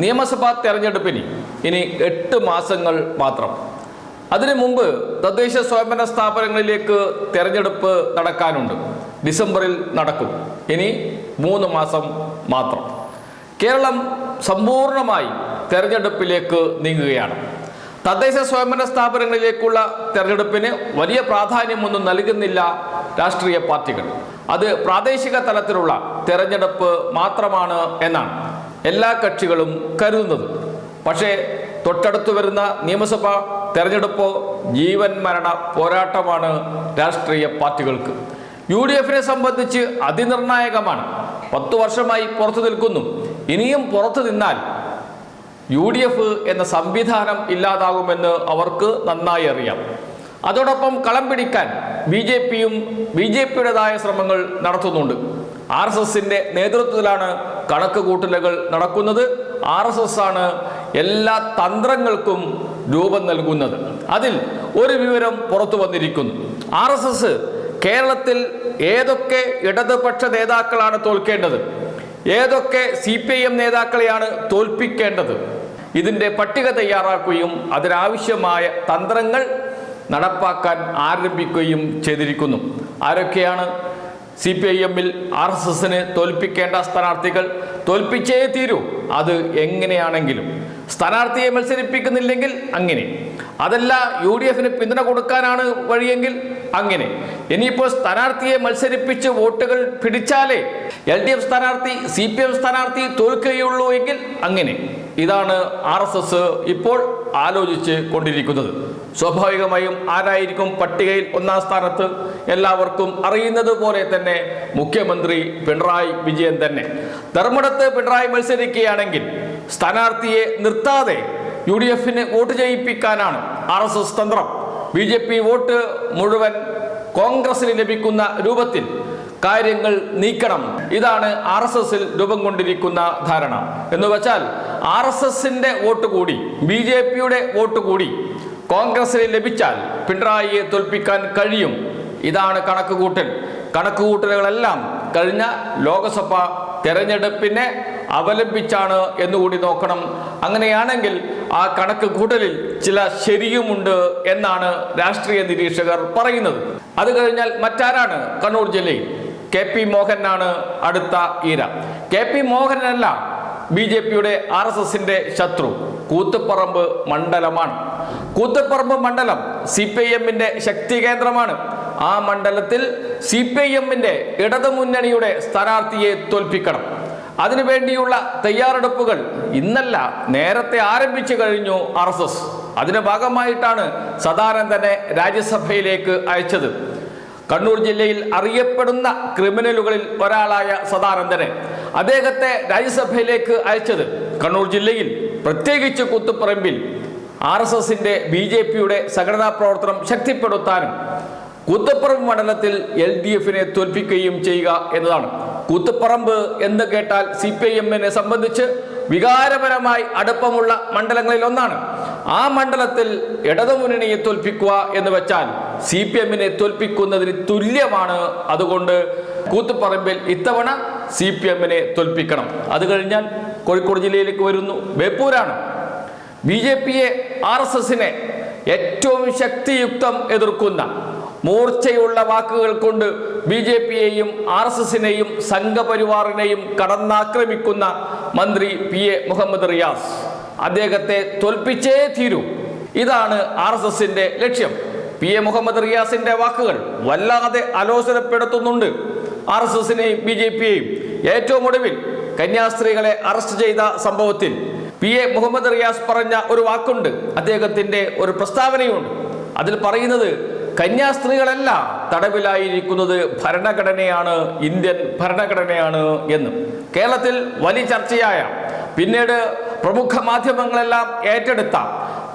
നിയമസഭാ തെരഞ്ഞെടുപ്പിന് ഇനി എട്ട് മാസങ്ങൾ മാത്രം. അതിനു മുമ്പ് തദ്ദേശ സ്വയംഭരണ സ്ഥാപനങ്ങളിലേക്ക് തെരഞ്ഞെടുപ്പ് നടക്കാനുണ്ട്. ഡിസംബറിൽ നടക്കും. ഇനി മൂന്ന് മാസം മാത്രം. കേരളം സമ്പൂർണമായി തെരഞ്ഞെടുപ്പിലേക്ക് നീങ്ങുകയാണ്. തദ്ദേശ സ്വയംഭരണ സ്ഥാപനങ്ങളിലേക്കുള്ള തെരഞ്ഞെടുപ്പിന് വലിയ പ്രാധാന്യമൊന്നും നൽകുന്നില്ല രാഷ്ട്രീയ പാർട്ടികൾ. അത് പ്രാദേശിക തലത്തിലുള്ള തെരഞ്ഞെടുപ്പ് മാത്രമാണ് എന്നാണ് എല്ലാ കക്ഷികളും കരുതുന്നത്. പക്ഷേ തൊട്ടടുത്ത് വരുന്ന നിയമസഭ തെരഞ്ഞെടുപ്പോ ജീവൻ മരണ പോരാട്ടമാണ് രാഷ്ട്രീയ പാർട്ടികൾക്ക്. യു ഡി എഫിനെ സംബന്ധിച്ച് അതിനിർണായകമാണ്. പത്തു വർഷമായി പുറത്തു നിൽക്കുന്നു. ഇനിയും പുറത്തു നിന്നാൽ യു ഡി എഫ് എന്ന സംവിധാനം ഇല്ലാതാകുമെന്ന് അവർക്ക് നന്നായി അറിയാം. അതോടൊപ്പം കളം പിടിക്കാൻ ബി ജെ പിയും ബി ജെ പിയുടേതായ ശ്രമങ്ങൾ നടത്തുന്നുണ്ട്. ആർ എസ് എസിന്റെ നേതൃത്വത്തിലാണ് കണക്ക് കൂട്ടലുകൾ നടക്കുന്നത് ആർ എസ് എസ് ആണ് എല്ലാ തന്ത്രങ്ങൾക്കും രൂപം നൽകുന്നത്. അതിൽ ഒരു വിവരം പുറത്തു വന്നിരിക്കുന്നു. ആർ എസ് എസ് കേരളത്തിൽ ഏതൊക്കെ ഇടതുപക്ഷ നേതാക്കളാണ് തോൽക്കേണ്ടത്? ഏതൊക്കെ സി പി ഐ എം നേതാക്കളെയാണ് തോൽപ്പിക്കേണ്ടത്? ഇതിന്റെ പട്ടിക തയ്യാറാക്കുകയും അതിനാവശ്യമായ തന്ത്രങ്ങൾ നടപ്പാക്കാൻ ആരംഭിക്കുകയും ചെയ്തിരിക്കുന്നു. ആരൊക്കെയാണ് സി പി ഐ എമ്മിൽ ആർ എസ് എസിന് തോൽപ്പിക്കേണ്ട സ്ഥാനാർത്ഥികൾ തോൽപ്പിച്ചേ തീരൂ. അത് എങ്ങനെയാണെങ്കിലും. സ്ഥാനാർത്ഥിയെ മത്സരിപ്പിക്കുന്നില്ലെങ്കിൽ അങ്ങനെ. അതല്ല യു ഡി എഫിന് പിന്തുണ കൊടുക്കാനാണ് വഴിയെങ്കിൽ അങ്ങനെ. ഇനിയിപ്പോൾ സ്ഥാനാർത്ഥിയെ മത്സരിപ്പിച്ച് വോട്ടുകൾ പിടിച്ചാലേ എൽ ഡി എഫ് സ്ഥാനാർത്ഥി സി പി എം സ്ഥാനാർത്ഥി തോൽക്കുകയുള്ളൂ എങ്കിൽ അങ്ങനെ. ഇതാണ് ആർ എസ് എസ് ഇപ്പോൾ ആലോചിച്ച് കൊണ്ടിരിക്കുന്നത്. സ്വാഭാവികമായും ആരായിരിക്കും പട്ടികയിൽ ഒന്നാം സ്ഥാനത്ത് എല്ലാവർക്കും അറിയുന്നത് പോലെ തന്നെ മുഖ്യമന്ത്രി പിണറായി വിജയൻ തന്നെ. ധർമ്മടത്ത് പിണറായി മത്സരിക്കുകയാണെങ്കിൽ സ്ഥാനാർത്ഥിയെ നിർത്താതെ യു ഡി എഫിന് വോട്ട് ചെയ്യിപ്പിക്കാനാണ് ആർ എസ് എസ് തന്ത്രം. ബി ജെ പി വോട്ട് മുഴുവൻ കോൺഗ്രസിന് ലഭിക്കുന്ന രൂപത്തിൽ കാര്യങ്ങൾ നീക്കണം. ഇതാണ് ആർ എസ് എസിൽ രൂപം കൊണ്ടിരിക്കുന്ന ധാരണ. എന്ന് വെച്ചാൽ ആർ എസ് എസിന്റെ വോട്ട് കൂടി ബി ജെ പിയുടെ വോട്ട് കൂടി കോൺഗ്രസിന് ലഭിച്ചാൽ പിണറായിയെ തോൽപ്പിക്കാൻ കഴിയും. ഇതാണ് കണക്കുകൂട്ടൽ. കണക്കുകൂട്ടലുകളെല്ലാം കഴിഞ്ഞ ലോക്സഭ തെരഞ്ഞെടുപ്പിനെ അവലംബിച്ചാണ് എന്നുകൂടി നോക്കണം. അങ്ങനെയാണെങ്കിൽ ആ കണക്ക് കൂട്ടലിൽ ചില ശരിയുമുണ്ട് എന്നാണ് രാഷ്ട്രീയ നിരീക്ഷകർ പറയുന്നത്. അത് കഴിഞ്ഞാൽ മറ്റാരാണ് കണ്ണൂർ ജില്ലയിൽ? കെ പി മോഹനാണ് അടുത്ത ഈര. കെ പി മോഹനല്ല ബി ജെ പിയുടെ ആർ എസ് എസിന്റെ ശത്രു. കൂത്തുപറമ്പ് മണ്ഡലമാണ്. കൂത്തുപറമ്പ് മണ്ഡലം സി പി എമ്മിന്റെ ശക്തി കേന്ദ്രമാണ്. ആ മണ്ഡലത്തിൽ സി പി എമ്മിന്റെ ഇടതുമുന്നണിയുടെ സ്ഥാനാർത്ഥിയെ തോൽപ്പിക്കണം. അതിനുവേണ്ടിയുള്ള തയ്യാറെടുപ്പുകൾ ഇന്നല്ല നേരത്തെ ആരംഭിച്ചു കഴിഞ്ഞു ആർ എസ് എസ്. അതിന്റെ ഭാഗമായിട്ടാണ് സദാനന്ദനെ രാജ്യസഭയിലേക്ക് അയച്ചത്. കണ്ണൂർ ജില്ലയിൽ അറിയപ്പെടുന്ന ക്രിമിനലുകളിൽ ഒരാളായ സദാനന്ദനെ അദ്ദേഹത്തെ രാജ്യസഭയിലേക്ക് അയച്ചത് കണ്ണൂർ ജില്ലയിൽ പ്രത്യേകിച്ച് കുത്തുപറമ്പിൽ ആർ എസ് എസിന്റെ ബി ജെ പിയുടെ സംഘടനാ പ്രവർത്തനം ശക്തിപ്പെടുത്താനും കൂത്തുപ്പറമ്പ് മണ്ഡലത്തിൽ എൽ ഡി എഫിനെ തോൽപ്പിക്കുകയും ചെയ്യുക എന്നതാണ്. കൂത്തുപ്പറമ്പ് എന്ന് കേട്ടാൽ സി പി ഐ എമ്മിനെ സംബന്ധിച്ച് വികാരപരമായി അടുപ്പമുള്ള മണ്ഡലങ്ങളിൽ ഒന്നാണ്. ആ മണ്ഡലത്തിൽ ഇടതുമുന്നണിയെ തോൽപ്പിക്കുക എന്ന് വെച്ചാൽ സി പി എമ്മിനെ തോൽപ്പിക്കുന്നതിന് തുല്യമാണ്. അതുകൊണ്ട് കൂത്തുപറമ്പിൽ ഇത്തവണ സി പി എമ്മിനെ തോൽപ്പിക്കണം. അത് കഴിഞ്ഞാൽ കോഴിക്കോട് ജില്ലയിലേക്ക് വരുന്നു. ബേപ്പൂരാണ് ബി ജെ പിയെ ആർ എസ് എസിനെ ഏറ്റവും ശക്തിയുക്തം എതിർക്കുന്ന മൂർച്ചയുള്ള വാക്കുകൾ കൊണ്ട് ബി ജെ പിയെയും ആർ എസ് എസിനെയും സംഘപരിവാറിനെയും കടന്നാക്രമിക്കുന്ന മന്ത്രി പി എ മുഹമ്മദ് റിയാസ്. അദ്ദേഹത്തെ തോൽപ്പിച്ചേ തീരൂ. ഇതാണ് ആർ എസ് എസിന്റെ ലക്ഷ്യം. പി എ മുഹമ്മദ് റിയാസിന്റെ വാക്കുകൾ വല്ലാതെ അലോസരപ്പെടുത്തുന്നുണ്ട്. ആർ എസ് എസിനെയും ബി ജെ പിയെയും ഏറ്റവും ഒടുവിൽ കന്യാസ്ത്രീകളെ അറസ്റ്റ് ചെയ്ത സംഭവത്തിൽ പി എ മുഹമ്മദ് റിയാസ് പറഞ്ഞ ഒരു വാക്കുണ്ട്. അദ്ദേഹത്തിന്റെ ഒരു പ്രസ്താവനയുണ്ട്. അതിൽ പറയുന്നത് കന്യാസ്ത്രീകളല്ല തടവിലായിരിക്കുന്നത് ഭരണഘടനയാണ് ഇന്ത്യൻ ഭരണഘടനയാണ് എന്ന്. കേരളത്തിൽ വലിയ ചർച്ചയായ പിന്നീട് പ്രമുഖ മാധ്യമങ്ങളെല്ലാം ഏറ്റെടുത്ത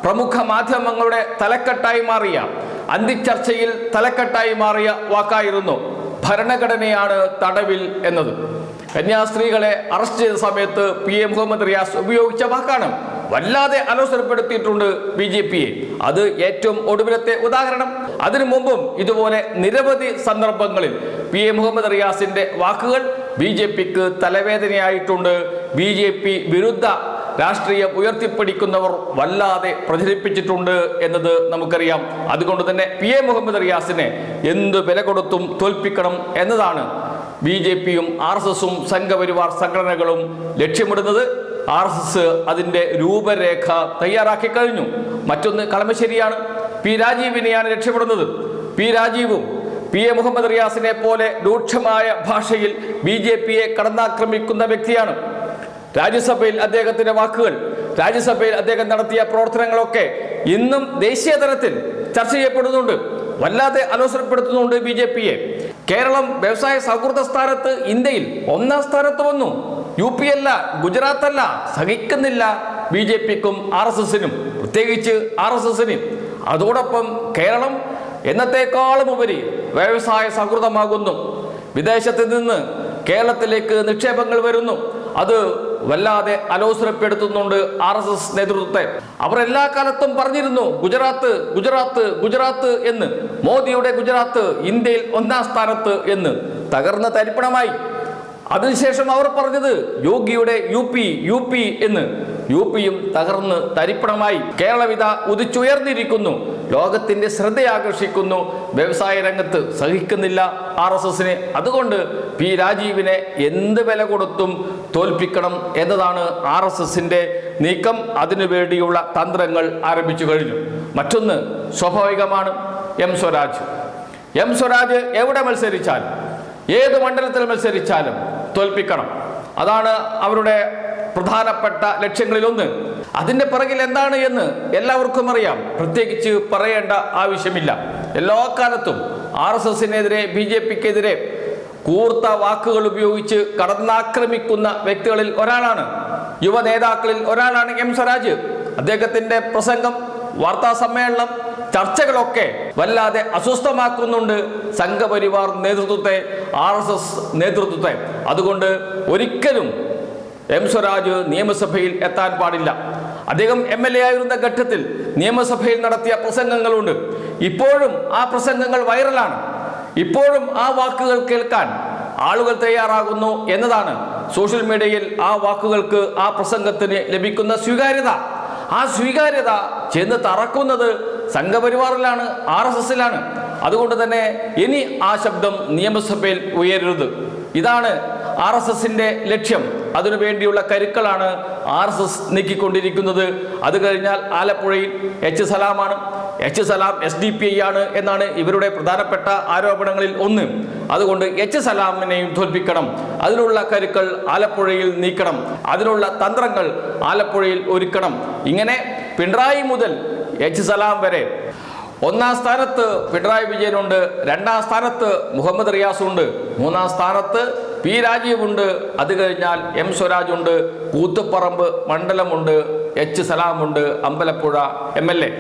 പ്രമുഖ മാധ്യമങ്ങളുടെ തലക്കെട്ടായി മാറിയ അന്തിച്ചർച്ചയിൽ തലക്കെട്ടായി മാറിയ വാക്കായിരുന്നു ഭരണഘടനയാണ് തടവിൽ എന്നത്. കന്യാസ്ത്രീകളെ അറസ്റ്റ് ചെയ്ത സമയത്ത് പി എ മുഹമ്മദ് റിയാസ് ഉപയോഗിച്ച വാക്കാണ്. വല്ലാതെ അലോസരപ്പെടുത്തിയിട്ടുണ്ട് ബി ജെ പിയെ. അത് ഏറ്റവും ഒടുവിലത്തെ ഉദാഹരണം. അതിനു മുമ്പും ഇതുപോലെ നിരവധി സന്ദർഭങ്ങളിൽ പി എ മുഹമ്മദ് റിയാസിന്റെ വാക്കുകൾ ബി ജെ പിക്ക് തലവേദനയായിട്ടുണ്ട്. ബി ജെ പി വിരുദ്ധ രാഷ്ട്രീയം ഉയർത്തിപ്പിടിക്കുന്നവർ വല്ലാതെ പ്രചരിപ്പിച്ചിട്ടുണ്ട് എന്നത് നമുക്കറിയാം. അതുകൊണ്ട് തന്നെ പി എ മുഹമ്മദ് റിയാസിനെ എന്ത് വില കൊടുത്തും തോൽപ്പിക്കണം എന്നതാണ് ബി ജെ പിയും ആർ എസ് എസും സംഘപരിവാർ സംഘടനകളും ലക്ഷ്യമിടുന്നത് ആർ എസ് എസ് അതിന്റെ രൂപരേഖ തയ്യാറാക്കി കഴിഞ്ഞു. മറ്റൊന്ന് കളമശ്ശേരിയാണ്. പി രാജീവിനെയാണ് ലക്ഷ്യമിടുന്നത്. പി രാജീവും പി എ മുഹമ്മദ് റിയാസിനെ പോലെ രൂക്ഷമായ ഭാഷയിൽ ബി ജെ പിയെ കടന്നാക്രമിക്കുന്ന വ്യക്തിയാണ്. രാജ്യസഭയിൽ അദ്ദേഹത്തിന്റെ വാക്കുകൾ രാജ്യസഭയിൽ അദ്ദേഹം നടത്തിയ പ്രവർത്തനങ്ങളൊക്കെ ഇന്നും ദേശീയ തലത്തിൽ ചർച്ച ചെയ്യപ്പെടുന്നുണ്ട്. വല്ലാതെ അലോസരപ്പെടുത്തുന്നുണ്ട് ബി ജെ പിയെ. കേരളം വ്യവസായ സൗഹൃദ സ്ഥാനത്ത് ഇന്ത്യയിൽ ഒന്നാം സ്ഥാനത്ത് വന്നു. യു പി അല്ല ഗുജറാത്ത് അല്ല സഹിക്കുന്നില്ല ബി ജെ പിക്കും ആർ എസ് എസിനും പ്രത്യേകിച്ച് ആർ എസ് എസിനും. അതോടൊപ്പം കേരളം എന്നത്തെക്കാളും ഉപരി വ്യവസായ സൗഹൃദമാകുന്നു. വിദേശത്ത് നിന്ന് കേരളത്തിലേക്ക് നിക്ഷേപങ്ങൾ വരുന്നു. അത് വല്ലാതെ അലോസരപ്പെടുത്തുന്നുണ്ട് ആർ എസ് എസ് നേതൃത്വത്തെ. അവർ എല്ലാ കാലത്തും പറഞ്ഞിരുന്നു ഗുജറാത്ത് ഗുജറാത്ത് ഗുജറാത്ത് എന്ന്. മോദിയുടെ ഗുജറാത്ത് ഇന്ത്യയിൽ ഒന്നാം സ്ഥാനത്ത് എന്ന്. തകർന്ന തരിപ്പണമായി. അതിനുശേഷം അവർ പറഞ്ഞത് യോഗിയുടെ യു പി യു പി എന്ന്. യു പിയും തകർന്ന് തരിപ്പണമായി. കേരളവിധ ഉദിച്ചുയർന്നിരിക്കുന്നു. ലോകത്തിന്റെ ശ്രദ്ധയാകർഷിക്കുന്നു. വ്യവസായ രംഗത്ത് സഹിക്കുന്നില്ല ആർ എസ് എസിന് അതുകൊണ്ട് പി രാജീവിനെ എന്ത് വില കൊടുത്തും തോൽപ്പിക്കണം എന്നതാണ് ആർ എസ് എസിന്റെ നീക്കം. അതിനു വേണ്ടിയുള്ള തന്ത്രങ്ങൾ ആരംഭിച്ചു കഴിഞ്ഞു. മറ്റൊന്ന് സ്വാഭാവികമാണ്. എം സ്വരാജ്. എം സ്വരാജ് എവിടെ മത്സരിച്ചാലും ഏത് മണ്ഡലത്തിൽ മത്സരിച്ചാലും തോൽപ്പിക്കണം. അതാണ് അവരുടെ പ്രധാനപ്പെട്ട ലക്ഷ്യങ്ങളിലൊന്ന്. അതിന്റെ പിറകിൽ എന്താണ് എന്ന് എല്ലാവർക്കും അറിയാം. പ്രത്യേകിച്ച് പറയേണ്ട ആവശ്യമില്ല. എല്ലാ കാലത്തും ആർ എസ് എസിനെതിരെ ബി ജെ പിക്കെതിരെ കൂർത്ത വാക്കുകൾ ഉപയോഗിച്ച് കടന്നാക്രമിക്കുന്ന വ്യക്തികളിൽ ഒരാളാണ്. യുവ നേതാക്കളിൽ ഒരാളാണ് എം സ്വരാജ്. അദ്ദേഹത്തിന്റെ പ്രസംഗം വാർത്താ സമ്മേളനം ചർച്ചകളൊക്കെ വല്ലാതെ അസ്വസ്ഥമാക്കുന്നുണ്ട് സംഘപരിവാർ നേതൃത്വത്തെ ആർ എസ് എസ് നേതൃത്വത്തെ. അതുകൊണ്ട് ഒരിക്കലും എം സ്വരാജ് നിയമസഭയിൽ എത്താൻ പാടില്ല. അദ്ദേഹം എം എൽ എ ആയിരുന്ന ഘട്ടത്തിൽ നിയമസഭയിൽ നടത്തിയ പ്രസംഗങ്ങളുണ്ട്. ഇപ്പോഴും ആ പ്രസംഗങ്ങൾ വൈറലാണ്. ഇപ്പോഴും ആ വാക്കുകൾ കേൾക്കാൻ ആളുകൾ തയ്യാറാകുന്നു എന്നതാണ് സോഷ്യൽ മീഡിയയിൽ ആ വാക്കുകൾക്ക് ആ പ്രസംഗത്തിന് ലഭിക്കുന്ന സ്വീകാര്യത. ആ സ്വീകാര്യത ചെന്ന് തറക്കുന്നത് സംഘപരിവാറിലാണ് ആർ എസ് എസിലാണ്. അതുകൊണ്ട് തന്നെ ഇനി ആ ശബ്ദം നിയമസഭയിൽ ഉയരരുത്. ഇതാണ് ആർ എസ് എസിന്റെ ലക്ഷ്യം. അതിനു വേണ്ടിയുള്ള കരുക്കളാണ് ആർ എസ് എസ് നീക്കിക്കൊണ്ടിരിക്കുന്നത്. അത് കഴിഞ്ഞാൽ ആലപ്പുഴയിൽ H സലാമാണ് H Salam S D P I ആണ് എന്നാണ് ഇവരുടെ പ്രധാനപ്പെട്ട ആരോപണങ്ങളിൽ ഒന്ന്. അതുകൊണ്ട് എച്ച് സലാമിനെയും തോൽപ്പിക്കണം. അതിനുള്ള കരുക്കൾ ആലപ്പുഴയിൽ നീക്കണം. അതിനുള്ള തന്ത്രങ്ങൾ ആലപ്പുഴയിൽ ഒരുക്കണം. ഇങ്ങനെ പിണറായി മുതൽ എച്ച് സലാം വരെ ഒന്നാം സ്ഥാനത്ത് പിണറായി വിജയനുണ്ട്. രണ്ടാം സ്ഥാനത്ത് മുഹമ്മദ് റിയാസുണ്ട്. മൂന്നാം സ്ഥാനത്ത് പി രാജീവുണ്ട് അത് കഴിഞ്ഞാൽ എം സ്വരാജ് ഉണ്ട് കൂത്തുപറമ്പ് മണ്ഡലമുണ്ട് എച്ച് സലാമുണ്ട് അമ്പലപ്പുഴ എം എൽ എ.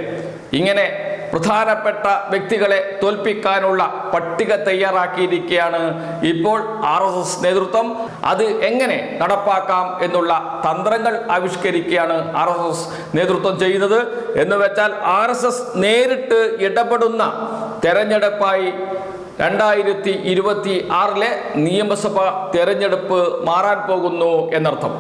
ഇങ്ങനെ പ്രധാനപ്പെട്ട വ്യക്തികളെ തോൽപ്പിക്കാനുള്ള പട്ടിക തയ്യാറാക്കിയിരിക്കുകയാണ് ഇപ്പോൾ ആർ എസ് എസ് നേതൃത്വം. അത് എങ്ങനെ നടപ്പാക്കാം എന്നുള്ള തന്ത്രങ്ങൾ ആവിഷ്കരിക്കുകയാണ് ആർ എസ് എസ് നേതൃത്വം ചെയ്യുന്നത്. എന്ന് വെച്ചാൽ ആർ എസ് എസ് നേരിട്ട് ഇടപെടുന്ന തെരഞ്ഞെടുപ്പായി രണ്ടായിരത്തി ഇരുപത്തി ആറിലെ നിയമസഭ തെരഞ്ഞെടുപ്പ് മാറാൻ പോകുന്നു എന്നർത്ഥം.